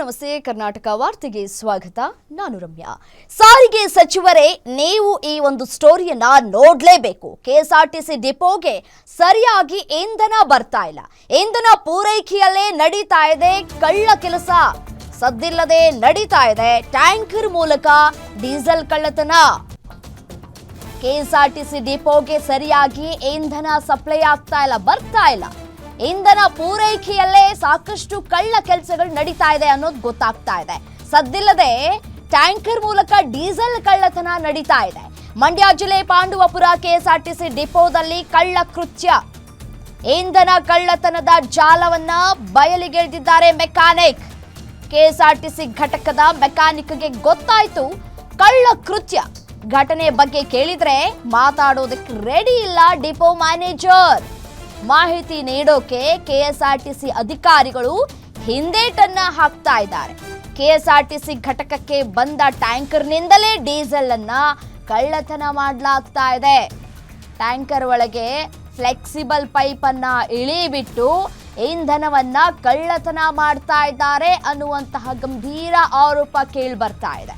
ನಮಸ್ತೆ, ಕರ್ನಾಟಕ ವಾರ್ತೆಗೆ ಸ್ವಾಗತ. ನಾನು ರಮ್ಯಾ. ಸಾರಿಗೆ ಸಚಿವರೇ, ನೀವು ಈ ಒಂದು ಸ್ಟೋರಿಯನ್ನ ನೋಡ್ಲೇಬೇಕು. ಕೆಎಸ್ಆರ್ಟಿಸಿ ಡಿಪೋಗೆ ಸರಿಯಾಗಿ ಇಂಧನ ಬರ್ತಾ ಇಲ್ಲ. ಇಂಧನ ಪೂರೈಕೆಯಲ್ಲೇ ನಡೀತಾ ಇದೆ, ಕಳ್ಳ ಕೆಲಸ. ಸದ್ದಿಲ್ಲದೆ ನಡೀತಾ ಇದೆ, ಟ್ಯಾಂಕರ್ ಮೂಲಕ ಡೀಸೆಲ್ ಕಳ್ಳತನ. ಕೆಎಸ್ಆರ್ಟಿಸಿ ಡಿಪೋಗೆ ಸರಿಯಾಗಿ ಇಂಧನ ಸಪ್ಲೈ ಆಗ್ತಾ ಇಲ್ಲ, ಬರ್ತಾ ಇಲ್ಲ. ಇಂಧನ ಪೂರೈಕೆಯಲ್ಲೇ ಸಾಕಷ್ಟು ಕಳ್ಳ ಕೆಲಸಗಳು ನಡೀತಾ ಇದೆ ಅನ್ನೋದು ಗೊತ್ತಾಗ್ತಾ ಇದೆ. ಸದ್ದಿಲ್ಲದೆ ಟ್ಯಾಂಕರ್ ಮೂಲಕ ಡೀಸೆಲ್ ಕಳ್ಳತನ ನಡೀತಾ ಇದೆ. ಮಂಡ್ಯ ಜಿಲ್ಲೆ ಪಾಂಡುವಪುರ ಕೆಎಸ್ಆರ್ಟಿಸಿ ಡಿಪೋದಲ್ಲಿ ಕಳ್ಳ ಕೃತ್ಯ. ಇಂಧನ ಕಳ್ಳತನದ ಜಾಲವನ್ನ ಬಯಲಿಗೆಳೆದಿದ್ದಾರೆ ಮೆಕ್ಯಾನಿಕ್. ಕೆಎಸ್ಆರ್ಟಿಸಿ ಘಟಕದ ಮೆಕ್ಯಾನಿಕ್ಗೆ ಗೊತ್ತಾಯ್ತು ಕಳ್ಳ ಕೃತ್ಯ. ಘಟನೆ ಬಗ್ಗೆ ಕೇಳಿದ್ರೆ ಮಾತಾಡೋದಕ್ಕೆ ರೆಡಿ ಇಲ್ಲ ಡಿಪೋ ಮ್ಯಾನೇಜರ್. ಮಾಹಿತಿ ನೀಡೋಕೆ ಕೆಎಸ್ಆರ್ಟಿಸಿ ಅಧಿಕಾರಿಗಳು ಹಿಂದೇಟನ್ನ ಹಾಕ್ತಾ ಇದ್ದಾರೆ. ಕೆಎಸ್ಆರ್ಟಿಸಿ ಘಟಕಕ್ಕೆ ಬಂದ ಟ್ಯಾಂಕರ್ನಿಂದಲೇ ಡೀಸೆಲ್ ಅನ್ನ ಕಳ್ಳತನ ಮಾಡಲಾಗ್ತಾ ಇದೆ. ಟ್ಯಾಂಕರ್ ಒಳಗೆ ಫ್ಲೆಕ್ಸಿಬಲ್ ಪೈಪ್ ಅನ್ನ ಇಳಿಬಿಟ್ಟು ಇಂಧನವನ್ನ ಕಳ್ಳತನ ಮಾಡ್ತಾ ಇದ್ದಾರೆ ಅನ್ನುವಂತಹ ಗಂಭೀರ ಆರೋಪ ಕೇಳಿ ಬರ್ತಾ ಇದೆ.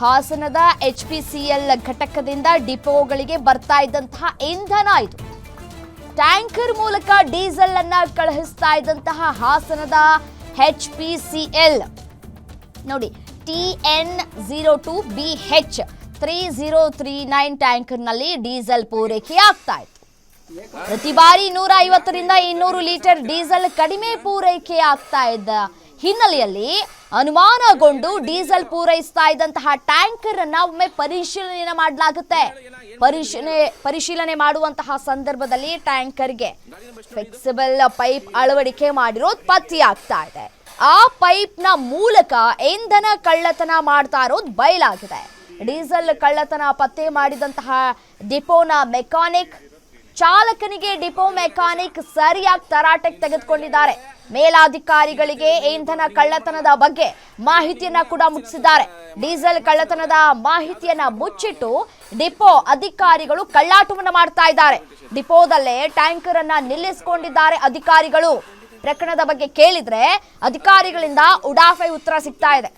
ಹಾಸನದ ಎಚ್ ಪಿ ಸಿ ಎಲ್ ಘಟಕದಿಂದ ಡಿಪೋಗಳಿಗೆ ಬರ್ತಾ ಇದ್ದಂತಹ ಇಂಧನ ಇದು. ಟ್ಯಾಂಕರ್ ಮೂಲಕ ಡೀಸೆಲ್ ಅನ್ನ ಕಳುಹಿಸ್ತಾ ಇದ್ದಂತಹ ಹಾಸನದ ಹೆಚ್ ಪಿ ಸಿ ಎಲ್. ನೋಡಿ, T N zero two B H three zero three nine ಟ್ಯಾಂಕರ್ನಲ್ಲಿ diesel ಪೂರೈಕೆ ಆಗ್ತಾ ಇತ್ತು. ಪ್ರತಿ ಬಾರಿ ನೂರ ಐವತ್ತರಿಂದ ಇನ್ನೂರು ಲೀಟರ್ ಡೀಸೆಲ್ ಕಡಿಮೆ ಪೂರೈಕೆ ಆಗ್ತಾ ಇದ್ದ ಹಿನ್ನೆಲೆಯಲ್ಲಿ ಅನುಮಾನಗೊಂಡು ಡೀಸೆಲ್ ಪೂರೈಸ್ತಾ ಇದ್ದಂತಹ ಟ್ಯಾಂಕರ್ ಅನ್ನ ಒಮ್ಮೆ ಪರಿಶೀಲನೆ ಮಾಡಲಾಗುತ್ತೆ. ಪರಿಶೀಲನೆ ಪರಿಶೀಲನೆ ಮಾಡುವಂತಹ ಸಂದರ್ಭದಲ್ಲಿ ಟ್ಯಾಂಕರ್ಗೆ ಫ್ಲೆಕ್ಸಿಬಲ್ ಪೈಪ್ ಅಳವಡಿಕೆ ಮಾಡಿರೋದು ಪತ್ತೆಯಾಗ್ತಾ ಇದೆ. ಆ ಪೈಪ್ನ ಮೂಲಕ ಇಂಧನ ಕಳ್ಳತನ ಮಾಡ್ತಾ ಇರೋದು ಬಯಲಾಗಿದೆ. ಡೀಸೆಲ್ ಕಳ್ಳತನ ಪತ್ತೆ ಮಾಡಿದಂತಹ ಡಿಪೋನ ಮೆಕ್ಯಾನಿಕ್ ಚಾಲಕನಿಗೆ ಡಿಪೋ ಮೆಕ್ಯಾನಿಕ್ ಸರಿಯಾಗಿ ತರಾಟೆಗೆ ತೆಗೆದುಕೊಂಡಿದ್ದಾರೆ. ಮೇಲಾಧಿಕಾರಿಗಳಿಗೆ ಇಂಧನ ಕಳ್ಳತನದ ಬಗ್ಗೆ ಮಾಹಿತಿಯನ್ನ ಕೂಡ ಮುಚ್ಚಿಸಿದ್ದಾರೆ ಡೀಸೆಲ್ ಕಳ್ಳತನದ ಮಾಹಿತಿಯನ್ನ ಮುಚ್ಚಿಟ್ಟು ಡಿಪೋ ಅಧಿಕಾರಿಗಳು ಕಳ್ಳಾಟವನ್ನು ಮಾಡ್ತಾ ಇದ್ದಾರೆ. ಡಿಪೋದಲ್ಲೇ ಟ್ಯಾಂಕರ್ ಅನ್ನ ನಿಲ್ಲಿಸಿಕೊಂಡಿದ್ದಾರೆ ಅಧಿಕಾರಿಗಳು. ಪ್ರಕರಣದ ಬಗ್ಗೆ ಕೇಳಿದ್ರೆ ಅಧಿಕಾರಿಗಳಿಂದ ಉಡಾಫೆ ಉತ್ತರ ಸಿಗ್ತಾ ಇದೆ.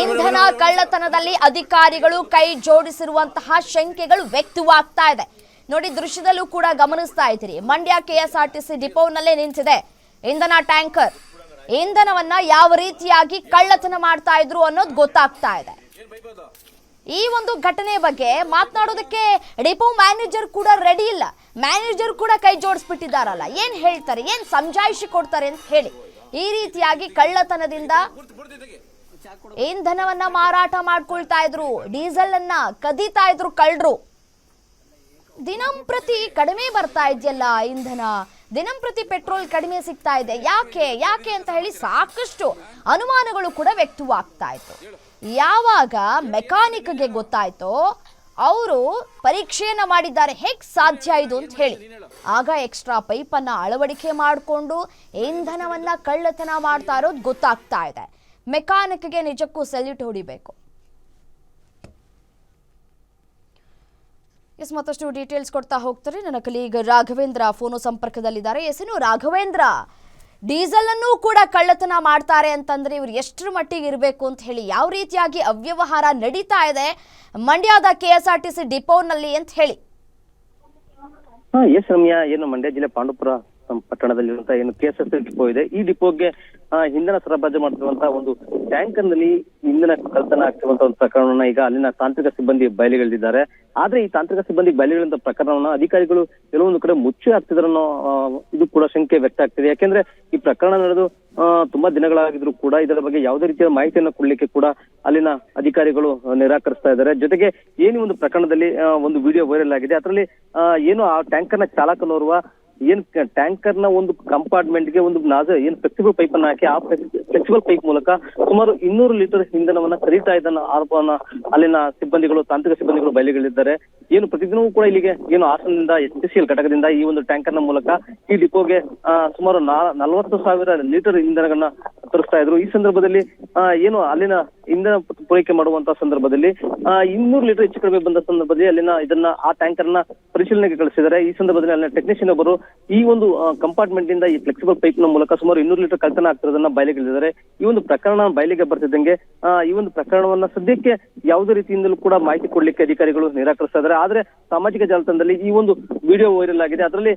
ಇಂಧನ ಕಳ್ಳತನದಲ್ಲಿ ಅಧಿಕಾರಿಗಳು ಕೈ ಜೋಡಿಸಿರುವಂತಹ ಶಂಕೆಗಳು ವ್ಯಕ್ತವಾಗ್ತಾ ಇದೆ. ನೋಡಿ, ದೃಶ್ಯದಲ್ಲೂ ಕೂಡ ಗಮನಿಸ್ತಾ ಇದ್ದೀರಿ. ಮಂಡ್ಯ ಕೆಎಸ್ಆರ್ಟಿಸಿ ಡಿಪೋನಲ್ಲೇ ನಿಂತಿದೆ. ಇಂಧನ ಟ್ಯಾಂಕರ್. ಇಂಧನವನ್ನ ಯಾವ ರೀತಿಯಾಗಿ ಕಳ್ಳತನ ಮಾಡ್ತಾ ಇದ್ರು ಅನ್ನೋದು ಗೊತ್ತಾಗ್ತಾ ಇದೆ. ಈ ಒಂದು ಘಟನೆ ಬಗ್ಗೆ ಮಾತನಾಡೋದಕ್ಕೆ ಡಿಪೋ ಮ್ಯಾನೇಜರ್ ಕೂಡ ರೆಡಿ ಇಲ್ಲ. ಮ್ಯಾನೇಜರ್ ಕೂಡ ಕೈ ಜೋಡಿಸ್ಬಿಟ್ಟಿದಾರಲ್ಲ ಏನ್ ಹೇಳ್ತಾರೆ? ಏನ್ ಸಮಜಾಯಿಷಿ ಕೊಡ್ತಾರೆ ಅಂತ ಹೇಳಿ. ಈ ರೀತಿಯಾಗಿ ಕಳ್ಳತನದಿಂದ ಇಂಧನವನ್ನ ಮಾರಾಟ ಮಾಡ್ಕೊಳ್ತಾ ಇದ್ರು ಡೀಸೆಲ್ ಅನ್ನ ಕದೀತಾ ಇದ್ರು ಕಳ್ಳರು. ದಿನಂಪ್ರತಿ ಕಡಿಮೆ ಬರ್ತಾ ಇದೆಯಲ್ಲ ಇಂಧನ. ದಿನಂಪ್ರತಿ ಪೆಟ್ರೋಲ್ ಕಡಿಮೆ ಸಿಗ್ತಾ ಇದೆ. ಯಾಕೆ? ಯಾಕೆ ಅಂತ ಹೇಳಿ ಸಾಕಷ್ಟು ಅನುಮಾನಗಳು ಕೂಡ ವ್ಯಕ್ತವಾಗ್ತಾ ಇತ್ತು. ಯಾವಾಗ ಮೆಕ್ಯಾನಿಕ್ಗೆ ಗೊತ್ತಾಯ್ತೋ, ಅವರು ಪರೀಕ್ಷೆಯನ್ನ ಮಾಡಿದ್ದಾರೆ. ಹೇಗ್ ಸಾಧ್ಯ ಇದು ಅಂತ ಹೇಳಿ. ಆಗ ಎಕ್ಸ್ಟ್ರಾ ಪೈಪ್ ಅನ್ನ ಅಳವಡಿಕೆ ಮಾಡಿಕೊಂಡು ಇಂಧನವನ್ನ ಕಳ್ಳತನ ಮಾಡ್ತಾ ಇರೋದು ಗೊತ್ತಾಗ್ತಾ ಇದೆ. ಮೆಕ್ಯಾನಿಕ್ಗೆ ನಿಜಕ್ಕೂ ಸೆಲ್ಯೂಟ್ ಹೊಡಿಬೇಕು. ಎಸ್ ಮತ್ತಷ್ಟು ಡೀಟೇಲ್ಸ್ ಕೊಡ್ತಾ ಹೋಗ್ತಾರೆ. ನನ್ನ ಕಲೀಗ್ ರಾಘವೇಂದ್ರ ಫೋನು ಸಂಪರ್ಕದಲ್ಲಿದ್ದಾರೆ. ಎಸ್ ಏನು ರಾಘವೇಂದ್ರ ಡೀಸೆಲ್ ಅನ್ನು ಕೂಡ ಕಳ್ಳತನ ಮಾಡ್ತಾರೆ ಅಂತಂದ್ರೆ ಇವ್ರು ಎಷ್ಟರ ಮಟ್ಟಿಗೆ ಇರಬೇಕು ಅಂತ ಹೇಳಿ ಯಾವ ರೀತಿಯಾಗಿ ಅವ್ಯವಹಾರ ನಡೀತಾ ಇದೆ? ಮಂಡ್ಯದ K S R T C ಡಿಪೋನಲ್ಲಿ ಅಂತ ಹೇಳಿ. ಎಸ್ ರಮ್ಯಾ, ಏನು ಮಂಡ್ಯ ಜಿಲ್ಲೆ ಪಾಂಡುಪುರ ಪಟ್ಟಣದಲ್ಲಿರುವಂತಹ ಏನು ಕೆ ಎಸ್ ಎಸ್ ಡಿಪೋ ಇದೆ ಈ ಡಿಪೋಗೆ ಇಂಧನ ಸರಬರಾಜು ಮಾಡ್ತಿರುವಂತಹ ಒಂದು ಟ್ಯಾಂಕರ್ನಲ್ಲಿ ಇಂಧನ ಕಳ್ತನ ಆಗ್ತಿರುವಂತಹ ಒಂದು ಪ್ರಕರಣವನ್ನ ಈಗ ಅಲ್ಲಿನ ತಾಂತ್ರಿಕ ಸಿಬ್ಬಂದಿ ಬಯಲಿಗೆಳೆದಿದ್ದಾರೆ. ಆದ್ರೆ ಈ ತಾಂತ್ರಿಕ ಸಿಬ್ಬಂದಿ ಬಯಲಿಗೆಳೆದ ಪ್ರಕರಣವನ್ನ ಅಧಿಕಾರಿಗಳು ಕೆಲವೊಂದು ಕಡೆ ಮುಚ್ಚಿ ಹಾಕ್ತಿದ್ರು ಅನ್ನೋ ಆ, ಇದು ಕೂಡ ಶಂಕೆ ವ್ಯಕ್ತ ಆಗ್ತಿದೆ. ಯಾಕೆಂದ್ರೆ ಈ ಪ್ರಕರಣ ನಡೆದು ತುಂಬಾ ದಿನಗಳಾಗಿದ್ರು ಕೂಡ ಇದರ ಬಗ್ಗೆ ಯಾವುದೇ ರೀತಿಯ ಮಾಹಿತಿಯನ್ನು ಕೊಡ್ಲಿಕ್ಕೆ ಕೂಡ ಅಲ್ಲಿನ ಅಧಿಕಾರಿಗಳು ನಿರಾಕರಿಸ್ತಾ ಇದ್ದಾರೆ. ಜೊತೆಗೆ ಏನೇ ಒಂದು ಪ್ರಕರಣದಲ್ಲಿ ಒಂದು ವಿಡಿಯೋ ವೈರಲ್ ಆಗಿದೆ. ಅದರಲ್ಲಿ ಏನು ಆ ಟ್ಯಾಂಕರ್ನ ಚಾಲಕನೋರ್ವ ಏನ್ ಟ್ಯಾಂಕರ್ನ ಒಂದು ಕಂಪಾರ್ಟ್ಮೆಂಟ್ಗೆ ಒಂದು ನಾಜ ಏನ್ ಫ್ಲೆಕ್ಸಿಬಲ್ ಪೈಪ್ ಅನ್ನ ಹಾಕಿ, ಆ ಫ್ಲೆಕ್ಸಿಬಲ್ ಪೈಪ್ ಮೂಲಕ ಸುಮಾರು ಇನ್ನೂರು ಲೀಟರ್ ಇಂಧನವನ್ನ ಕರೀತಾ ಇದ್ದನ್ನ ಆರೋಪವನ್ನ ಅಲ್ಲಿನ ಸಿಬ್ಬಂದಿಗಳು, ತಾಂತ್ರಿಕ ಸಿಬ್ಬಂದಿಗಳು ಬಯಲಿಗಳಿದ್ದಾರೆ. ಏನು ಪ್ರತಿದಿನವೂ ಕೂಡ ಇಲ್ಲಿಗೆ ಏನು ಹಾಸನದಿಂದ ಎಚ್ ಪಿ ಸಿ ಎಲ್ ಘಟಕದಿಂದ ಈ ಒಂದು ಟ್ಯಾಂಕರ್ನ ಮೂಲಕ ಈ ಡಿಪೋಗೆ ಸುಮಾರು ನಲವತ್ತು ಸಾವಿರ ಲೀಟರ್ ಇಂಧನಗಳನ್ನ ತರಿಸ್ತಾ ಇದ್ರು. ಈ ಸಂದರ್ಭದಲ್ಲಿ ಏನು ಅಲ್ಲಿನ ಇಂಧನ ಪೂರೈಕೆ ಮಾಡುವಂತ ಸಂದರ್ಭದಲ್ಲಿ ಇನ್ನೂರು ಲೀಟರ್ ಹೆಚ್ಚು ಕಡಿಮೆ ಬಂದ ಸಂದರ್ಭದಲ್ಲಿ ಅಲ್ಲಿನ ಇದನ್ನ, ಆ ಟ್ಯಾಂಕರ್ನ ಪರಿಶೀಲನೆಗೆ ಕಳಿಸಿದ್ದಾರೆ. ಈ ಸಂದರ್ಭದಲ್ಲಿ ಅಲ್ಲಿನ ಟೆಕ್ನಿಷಿಯನ್ ಒಬ್ಬರು ಈ ಒಂದು ಕಂಪಾರ್ಟ್ಮೆಂಟ್ ಇಂದ ಈ ಫ್ಲೆಕ್ಸಿಬಲ್ ಪೈಪ್ನ ಮೂಲಕ ಸುಮಾರು ಇನ್ನೂರು ಲೀಟರ್ ಕಳ್ತನ ಆಗ್ತಿರೋದನ್ನ ಬಯಲಿಗೆ ಇಳಿದಿದ್ದಾರೆ. ಈ ಒಂದು ಪ್ರಕರಣ ಬಯಲಿಗೆ ಬರ್ತಿದ್ದಂಗೆ ಈ ಒಂದು ಪ್ರಕರಣವನ್ನ ಸದ್ಯಕ್ಕೆ ಯಾವುದೇ ರೀತಿಯಿಂದಲೂ ಕೂಡ ಮಾಹಿತಿ ಕೊಡ್ಲಿಕ್ಕೆ ಅಧಿಕಾರಿಗಳು ನಿರಾಕರಿಸ್ತಾ ಇದ್ದಾರೆ ಆದ್ರೆ ಸಾಮಾಜಿಕ ಜಾಲತಾಣದಲ್ಲಿ ಈ ಒಂದು ವಿಡಿಯೋ ವೈರಲ್ ಆಗಿದೆ. ಅದರಲ್ಲಿ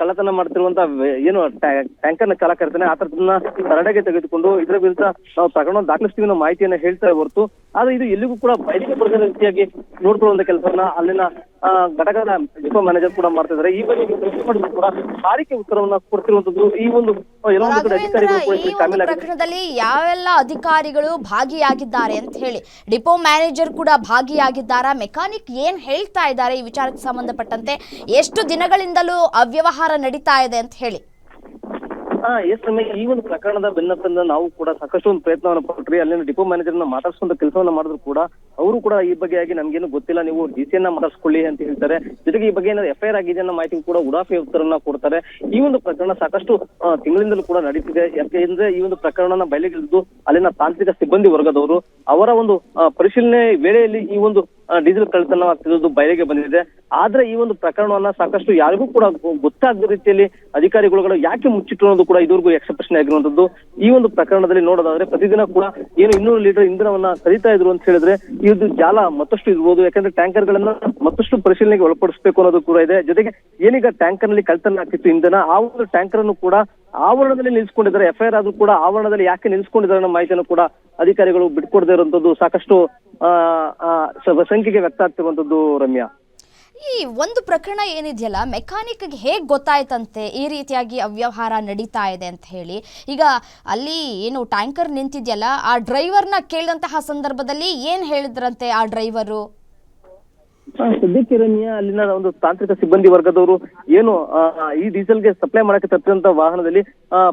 ಕಳ್ಳತನ ಮಾಡ್ತಿರುವಂತ, ಏನು ಟ್ಯಾಂಕರ್ನ ಚಾಲಕ ಇರ್ತಾನೆ ತರದನ್ನ ತರಡೆಗೆ ತೆಗೆದುಕೊಂಡು ಇದರ ವಿರುದ್ಧ ನಾವು ಪ್ರಕರಣ ದಾಖಲಿಸ್ತೀವಿ ಅನ್ನೋ ಮಾಹಿತಿಯನ್ನ ಹೇಳ್ತಾರೆ ಹೊರತು. ಆದ್ರೆ ಇದು ಎಲ್ಲಿಗೂ ಕೂಡ ಬಯಲಿಗೆ ಬರದ ರೀತಿಯಾಗಿ ನೋಡ್ಕೊಳ್ಳುವಂತ ಕೆಲಸವನ್ನ ಅಲ್ಲಿನ ಘಟಕದ ಡಿಪೋ ಮ್ಯಾನೇಜರ್ ಕೂಡ ಮಾಡ್ತಾ ಇದ್ದಾರೆ ಈ ಬಗ್ಗೆ ಮಾಡಿದ್ರು ಕೂಡ? ಹಾರಿಕೆ ಉತ್ತರವನ್ನ ಕೊಡ್ತಿರುವಂತದ್ದು ಈ ಒಂದು ಪ್ರಕರಣದಲ್ಲಿ ಯಾವೆಲ್ಲ ಅಧಿಕಾರಿಗಳು ಭಾಗಿಯಾಗಿದ್ದಾರೆ ಅಂತ ಹೇಳಿ ಡಿಪೋ ಮ್ಯಾನೇಜರ್ ಕೂಡ ಭಾಗಿಯಾಗಿದ್ದಾರಾ? ಮೆಕ್ಯಾನಿಕ್ ಏನ್ ಹೇಳ್ತಾ ಇದ್ದಾರೆ ಈ ವಿಚಾರಕ್ಕೆ ಸಂಬಂಧಪಟ್ಟಂತೆ? ಎಷ್ಟು ದಿನಗಳಿಂದಲೂ ಅವ್ಯವಹಾರ ನಡೀತಾ ಇದೆ ಅಂತ ಹೇಳಿ. ಹಾ ಎಸ್ ಈ ಒಂದು ಪ್ರಕರಣದ ಬೆನ್ನತ್ತಿಂದ ನಾವು ಕೂಡ ಸಾಕಷ್ಟು ಒಂದು ಪ್ರಯತ್ನವನ್ನು ಪಟ್ರಿ. ಅಲ್ಲಿನ ಡಿಪೋ ಮ್ಯಾನೇಜರ್ನ ಮಾತಾಡಿಸುವಂತ ಕೆಲಸವನ್ನ ಮಾಡಿದ್ರು ಕೂಡ ಅವರು ಕೂಡ ಈ ಬಗ್ಗೆಯಾಗಿ ನಮ್ಗೇನು ಗೊತ್ತಿಲ್ಲ, ನೀವು ಡಿ ಸಿ ಯನ್ನ ಮಾತಾಡ್ಸ್ಕೊಳ್ಳಿ ಅಂತ ಹೇಳ್ತಾರೆ. ಜೊತೆಗೆ ಈ ಬಗ್ಗೆ ಏನಾದ್ರು ಎಫ್ ಐ ಆರ್ ಆಗಿದೆ ಅನ್ನೋ ಮಾಹಿತಿ ಕೂಡ ಉಡಾಫಿ ಉತ್ತರನ್ನ ಕೊಡ್ತಾರೆ. ಈ ಒಂದು ಪ್ರಕರಣ ಸಾಕಷ್ಟು ತಿಂಗಳಿಂದಲೂ ಕೂಡ ನಡೀತಿದೆ. ಯಾಕೆಂದ್ರೆ ಈ ಒಂದು ಪ್ರಕರಣನ ಬಯಲಿಗಿಳಿದು ಅಲ್ಲಿನ ತಾಂತ್ರಿಕ ಸಿಬ್ಬಂದಿ ವರ್ಗದವರು ಅವರ ಒಂದು ಪರಿಶೀಲನೆ ವೇಳೆಯಲ್ಲಿ ಈ ಒಂದು ಡೀಸೆಲ್ ಕಳ್ಳತನ ಆಗ್ತಿರೋದು ಬಯಲಿಗೆ ಬಂದಿದೆ. ಆದ್ರೆ ಈ ಒಂದು ಪ್ರಕರಣವನ್ನ ಸಾಕಷ್ಟು ಯಾರಿಗೂ ಕೂಡ ಗೊತ್ತಾಗದ ರೀತಿಯಲ್ಲಿ ಅಧಿಕಾರಿಗಳು ಯಾಕೆ ಮುಚ್ಚಿಟ್ಟು ಅನ್ನೋದು ಕೂಡ ಇದುವರೆಗೂ ಯಕ್ಷ ಪ್ರಶ್ನೆ ಆಗಿರುವಂತದ್ದು. ಈ ಒಂದು ಪ್ರಕರಣದಲ್ಲಿ ನೋಡೋದಾದ್ರೆ ಪ್ರತಿದಿನ ಕೂಡ ಏನು ಇನ್ನೂರು ಲೀಟರ್ ಇಂಧನವನ್ನ ಕರೀತಾ ಇದ್ರು ಅಂತ ಹೇಳಿದ್ರೆ ಇದು ಜಾಲ ಮತ್ತಷ್ಟು ಇರ್ಬೋದು. ಯಾಕಂದ್ರೆ ಟ್ಯಾಂಕರ್ ಗಳನ್ನ ಮತ್ತಷ್ಟು ಪರಿಶೀಲನೆಗೆ ಒಳಪಡಿಸಬೇಕು ಅನ್ನೋದು ಕೂಡ ಇದೆ. ಜೊತೆಗೆ ಏನೀಗ ಟ್ಯಾಂಕರ್ನಲ್ಲಿ ಕಳ್ತನ ಆಗ್ತಿತ್ತು ಇಂಧನ, ಆ ಒಂದು ಟ್ಯಾಂಕರ್ ಅನ್ನು ಕೂಡ ಆವರಣದಲ್ಲಿ ನಿಲ್ಸ್ಕೊಂಡಿದ್ದಾರೆ. ಎಫ್ಐಆರ್ ಆದ್ರೂ ಕೂಡ ಆವರಣದಲ್ಲಿ ಯಾಕೆ ನಿಲ್ಸ್ಕೊಂಡಿದ್ದಾರೆ ಅನ್ನೋ ಮಾಹಿತಿಯನ್ನು ಕೂಡ ಅಧಿಕಾರಿಗಳು ಬಿಟ್ಕೊಡದೇ ಇರುವಂತದ್ದು ಸಾಕಷ್ಟು ಸಂಖ್ಯೆಗೆ ವ್ಯಕ್ತ ಆಗ್ತಿರುವಂತದ್ದು ರಮ್ಯಾ. ಈ ಒಂದು ಪ್ರಕರಣ ಏನಿದೆಯಲ್ಲ, ಮೆಕ್ಯಾನಿಕ್ಗೆ ಹೇಗೆ ಗೊತ್ತಾಯ್ತಂತೆ ಈ ರೀತಿಯಾಗಿ ಅವ್ಯವಹಾರ ನಡೀತಾ ಇದೆ ಅಂತ ಹೇಳಿ. ಈಗ ಅಲ್ಲಿ ಏನು ಟ್ಯಾಂಕರ್ ನಿಂತಿದೆಯಲ್ಲ, ಆ ಡ್ರೈವರ್ನ ಕೇಳಿದಂತಹ ಸಂದರ್ಭದಲ್ಲಿ ಏನು ಹೇಳಿದ್ರಂತೆ ಆ ಡ್ರೈವರು? ಸದ್ಯಕ್ಕೆ ರಮ್ಯಾ ಅಲ್ಲಿನ ಒಂದು ತಾಂತ್ರಿಕ ಸಿಬ್ಬಂದಿ ವರ್ಗದವರು ಏನು ಈ ಡೀಸೆಲ್ಗೆ ಸಪ್ಲೈ ಮಾಡಕ್ಕೆ ತಪ್ಪಿದಂತ ವಾಹನದಲ್ಲಿ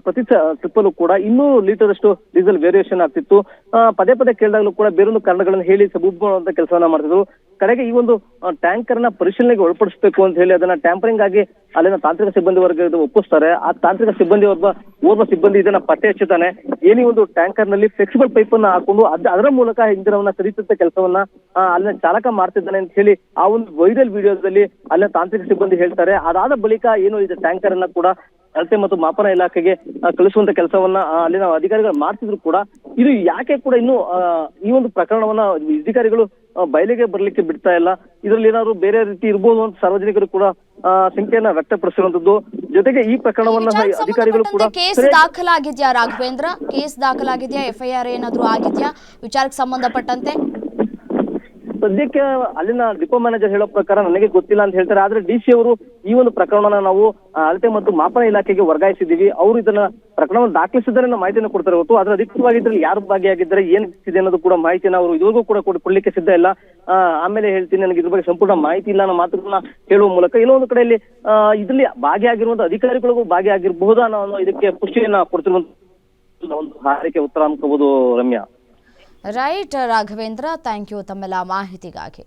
ಪ್ರತಿ ಟ್ರಿಪ್ಪಲ್ಲೂ ಕೂಡ ಇನ್ನೂರು ಲೀಟರ್ ಅಷ್ಟು ಡೀಸೆಲ್ ವೇರಿಯೇಷನ್ ಆಗ್ತಿತ್ತು. ಪದೇ ಪದೇ ಕೇಳಿದಾಗಲೂ ಕೂಡ ಬೇರೊಂದು ಕಾರಣಗಳನ್ನು ಹೇಳಿ ಸಬೂಬ್ ಮಾಡುವಂತ ಕೆಲಸವನ್ನ ಮಾಡ್ತಿದ್ರು. ಕಡೆಗೆ ಈ ಒಂದು ಟ್ಯಾಂಕರ್ನ ಪರಿಶೀಲನೆಗೆ ಒಳಪಡಿಸಬೇಕು ಅಂತ ಹೇಳಿ ಅದನ್ನ ಟ್ಯಾಂಪರಿಂಗ್ ಆಗಿ ಅಲ್ಲಿನ ತಾಂತ್ರಿಕ ಸಿಬ್ಬಂದಿ ವರ್ಗ ಇದು ಒಪ್ಪಿಸ್ತಾರೆ. ಆ ತಾಂತ್ರಿಕ ಸಿಬ್ಬಂದಿ ಒಬ್ಬ ಓರ್ವ ಸಿಬ್ಬಂದಿ ಇದನ್ನ ಪತ್ತೆ ಹಚ್ಚುತ್ತಾನೆ ಏನಿ ಒಂದು ಟ್ಯಾಂಕರ್ನಲ್ಲಿ ಫ್ಲೆಕ್ಸಿಬಲ್ ಪೈಪ್ ಅನ್ನ ಹಾಕೊಂಡು ಅದ್, ಅದರ ಮೂಲಕ ಇಂಧನವನ್ನ ಕರೀತಂತ ಕೆಲಸವನ್ನ ಅಲ್ಲಿನ ಚಾಲಕ ಮಾಡ್ತಿದ್ದಾನೆ ಅಂತ ಹೇಳಿ ಆ ಒಂದು ವೈರಲ್ ವಿಡಿಯೋದಲ್ಲಿ ಅಲ್ಲಿನ ತಾಂತ್ರಿಕ ಸಿಬ್ಬಂದಿ ಹೇಳ್ತಾರೆ. ಅದಾದ ಬಳಿಕ ಏನು ಇದು ಟ್ಯಾಂಕರ್ ಅನ್ನ ಕೂಡ ಅಳತೆ ಮತ್ತು ಮಾಪನ ಇಲಾಖೆಗೆ ಕಳಿಸುವಂತ ಕೆಲಸವನ್ನ ಅಲ್ಲಿನ ಅಧಿಕಾರಿಗಳು ಮಾಡ್ತಿದ್ರು ಕೂಡ. ಇದು ಯಾಕೆ ಕೂಡ ಇನ್ನು ಈ ಒಂದು ಪ್ರಕರಣವನ್ನ ಅಧಿಕಾರಿಗಳು ಬಯಲಿಗೆ ಬರ್ಲಿಕ್ಕೆ ಬಿಡ್ತಾ ಇಲ್ಲ. ಇದರಲ್ಲಿ ಏನಾದ್ರು ಬೇರೆ ರೀತಿ ಇರ್ಬೋದು ಅಂತ ಸಾರ್ವಜನಿಕರು ಕೂಡ ಶಂಕೆಯನ್ನ ವ್ಯಕ್ತಪಡಿಸಿರುವಂತದ್ದು. ಜೊತೆಗೆ ಈ ಪ್ರಕರಣವನ್ನ ಅಧಿಕಾರಿಗಳು ಕೂಡ ಕೇಸ್ ದಾಖಲಾಗಿದ್ಯಾ ರಾಘವೇಂದ್ರ? ಕೇಸ್ ದಾಖಲಾಗಿದ್ಯಾ? ಎಫ್ಐಆರ್ ಏನಾದ್ರು ಆರ್ ಏನಾದರೂ ಆಗಿದ್ಯಾ? ವಿಚಾರಕ್ಕೆ ಸಂಬಂಧಪಟ್ಟಂತೆ? ಸದ್ಯಕ್ಕೆ ಅಲ್ಲಿನ ಡಿಪೋ ಮ್ಯಾನೇಜರ್ ಹೇಳೋ ಪ್ರಕಾರ ನನಗೆ ಗೊತ್ತಿಲ್ಲ ಅಂತ ಹೇಳ್ತಾರೆ. ಆದ್ರೆ ಡಿ ಸಿ ಅವರು ಈ ಒಂದು ಪ್ರಕರಣನ ನಾವು ಅಳತೆ ಮತ್ತು ಮಾಪನ ಇಲಾಖೆಗೆ ವರ್ಗಾಯಿಸಿದ್ದೀವಿ. ಅವರು ಇದನ್ನ ಪ್ರಕರಣವನ್ನು ದಾಖಲಿಸಿದ್ದಾರೆ ಅನ್ನೋ ಮಾಹಿತಿಯನ್ನು ಕೊಡ್ತಾರೆ ಹೊತ್ತು ಆದ್ರೆ ಅಧಿಕೃತವಾಗಿ ಇದ್ರಲ್ಲಿ ಯಾರು ಭಾಗಿಯಾಗಿದ್ದಾರೆ, ಏನ್ ಇದೆ ಅನ್ನೋದು ಕೂಡ ಮಾಹಿತಿನ ಅವರು ಇದುವರೆಗೂ ಕೂಡ ಕೊಡ್ಲಿಕ್ಕೆ ಸಿದ್ಧ ಇಲ್ಲ. ಆಮೇಲೆ ಹೇಳ್ತೀನಿ ನನಗೆ ಇದ್ರ ಬಗ್ಗೆ ಸಂಪೂರ್ಣ ಮಾಹಿತಿ ಇಲ್ಲ ಅನ್ನೋ ಮಾತುಗಳನ್ನ ಹೇಳುವ ಮೂಲಕ ಇನ್ನೊಂದು ಕಡೆಯಲ್ಲಿ ಇದರಲ್ಲಿ ಭಾಗಿಯಾಗಿರುವಂತಹ ಅಧಿಕಾರಿಗಳಿಗೂ ಭಾಗಿಯಾಗಿರಬಹುದಾ ಅನ್ನೋ ಇದಕ್ಕೆ ಪುಷ್ಟಿಯನ್ನ ಕೊಡ್ತಿರುವಂತ ಒಂದು ಹಾರಿಕೆ ಉತ್ತರ ಅನ್ಕೋಬಹುದು Ramya. Right, Raghavendra thank you ತಮ್ಮೆಲ್ಲ ಮಾಹಿತಿಗಾಗಿ.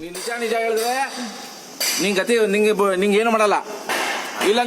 ನಿಜ ನಿಜ ಹೇಳಿದ್ರೆ ನಿಂಗೆ ಗತಿ, ನಿಂಗೆ ನಿಂಗೆ ಏನು ಮಾಡಲ್ಲ. ಇಲ್ಲ